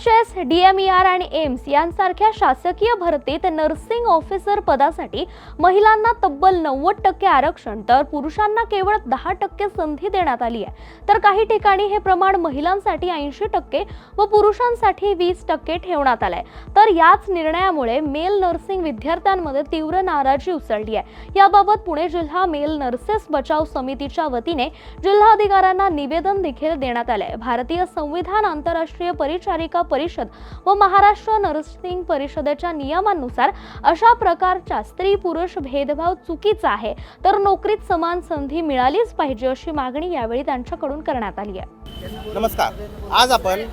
H S D M E R आणि AIIMS यांसारख्या शासकीय भरतीत नर्सिंग ऑफिसर पदासाठी महिलांना तब्बल नव्वद टक्के आरक्षण तर पुरुषांना केवळ दहा टक्के संधी देण्यात आली आहे. तर काही ठिकाणी हे प्रमाण महिलांसाठी ऐंशी टक्के व पुरुषांसाठी वीस टक्के ठेवण्यात आलंय. तर याच निर्णयामुळे मेल नर्सिंग विद्यार्थ्यांमध्ये तीव्र नाराजी उसळली आहे. याबाबत पुणे जिल्हा मेल नर्सेस बचाव समितीच्या वतीने जिल्हाधिकाऱ्यांना निवेदन देखील देण्यात आलंय. भारतीय संविधान आंतरराष्ट्रीय परिचारिका परिषद व महाराष्ट्र नर्सिंग परिषदेच्या नियमानुसार अशा प्रकारच्या स्त्री पुरुष भेदभाव चुकीचा आहे तर नोकरीत समान संधी मिळालीच पाहिजे अशी मागणी यावेळी त्यांच्याकडून करण्यात आली आहे. नमस्कार. आज आपण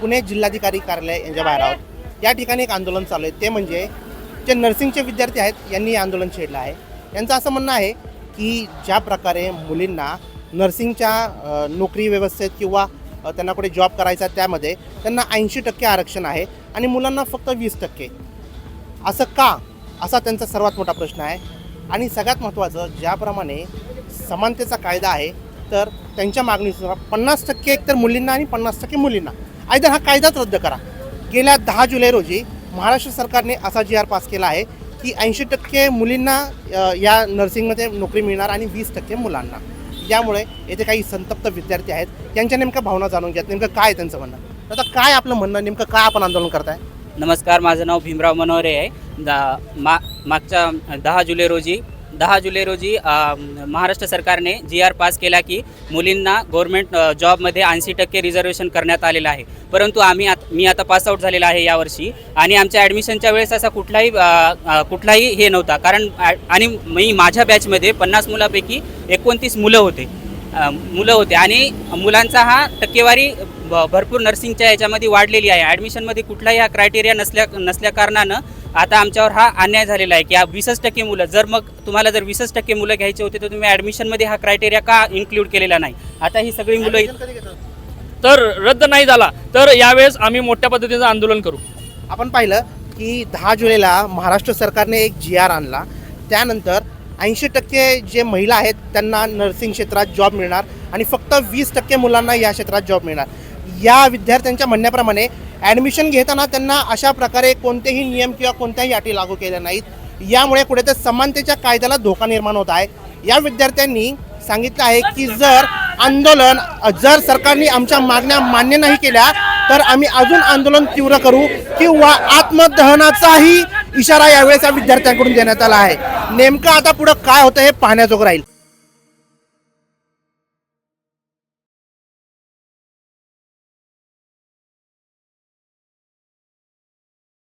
पुणे जिल्हाधिकारी कार्यालय यांच्या बाहेर आहोत. या ठिकाणी एक आंदोलन चालू आहे. ते म्हणजे जे नर्सिंगचे विद्यार्थी आहेत यांनी आंदोलन छेडलं आहे. यांचं असं म्हणणं आहे की ज्या प्रकारे मुलींना नर्सिंगच्या नोकरी व्यवस्थेत किंवा त्यांना कुठे जॉब करायचा आहे त्यामध्ये त्यांना ऐंशी टक्के आरक्षण आहे आणि मुलांना फक्त वीस टक्के. असं का? असा त्यांचा सर्वात मोठा प्रश्न आहे. आणि सगळ्यात महत्त्वाचं ज्याप्रमाणे समानतेचा कायदा आहे तर त्यांच्या मागणीनुसार पन्नास टक्के एकतर मुलींना आणि पन्नास टक्के मुलींना. आयदर हा कायदाच रद्द करा. गेल्या दहा जुलै रोजी महाराष्ट्र सरकारने असा जी आर पास केला आहे की ऐंशी टक्के मुलींना या नर्सिंगमध्ये नोकरी मिळणार आणि वीस टक्के मुलांना. यामुळे येथे काही संतप्त विद्यार्थी आहेत त्यांच्या नेमक्या भावना जाणून घ्यात नेमकं काय त्यांचं म्हणणं? आता काय आपलं म्हणणं नेमकं काय आपण आंदोलन करताय? नमस्कार माझं नाव भीमराव मनोहरे आहे. दा मा मागच्या दहा जुलै रोजी दहा जुलै रोजी महाराष्ट्र सरकारने जी आर पास केला की मुलींना गव्हर्मेंट जॉबमध्ये ऐंशी टक्के रिझर्वेशन करण्यात आलेलं आहे. परंतु आम्ही आत मी आता पासआउट झालेला आहे यावर्षी आणि आमच्या ॲडमिशनच्या वेळेस असा कुठलाही कुठलाही हे नव्हता. कारण ॲ- आणि मी माझ्या बॅचमध्ये पन्नास मुलापैकी एकोणतीस मुलं होते. मुलं होते आणि मुलांचा हा टक्केवारी ब- भरपूर नर्सिंगच्या याच्यामध्ये वाढलेली आहे. ॲडमिशनमध्ये कुठलाही हा क्रायटेरिया नसल्या नसल्या कारणानं आता आमच्यावर हा अन्याय झालेला आहे की हा वीसच टक्के मुलं जर मग तुम्हाला जर वीसच टक्के मुलं घ्यायचे होते तर तुम्ही ॲडमिशनमध्ये हा क्रायटेरिया का इन्क्लूड केलेला नाही? आता ही सगळी मुलं? तर रद्द नाही झाला तर यावेळेस आम्ही मोठ्या पद्धतीचं आंदोलन करू. आपण पाहिलं की दहा जुलैला महाराष्ट्र सरकारने एक जी आर आणला. त्यानंतर ऐंशी टक्के जे महिला आहेत त्यांना नर्सिंग क्षेत्रात जॉब मिळणार आणि फक्त वीस टक्के मुलांना या क्षेत्रात जॉब मिळणार. या विद्यार्थ्यांच्या म्हणण्याप्रमाणे ॲडमिशन घेताना त्यांना अशा प्रकारे कोणतेही नियम किंवा कोणत्याही अटी लागू केल्या नाहीत. यामुळे कुठे तर समानतेच्या कायद्याला धोका निर्माण होत आहे. या विद्यार्थ्यांनी सांगितलं आहे की जर आंदोलन जर सरकारने आमच्या मागण्या मान्य नाही केल्या तर आम्ही अजून आंदोलन तीव्र करू किंवा आत्मदहनाचाही इशारा यावेळेस या विद्यार्थ्यांकडून देण्यात आला आहे. नेमकं आता पुढं काय होतं हे पाहण्याजोगं राहील.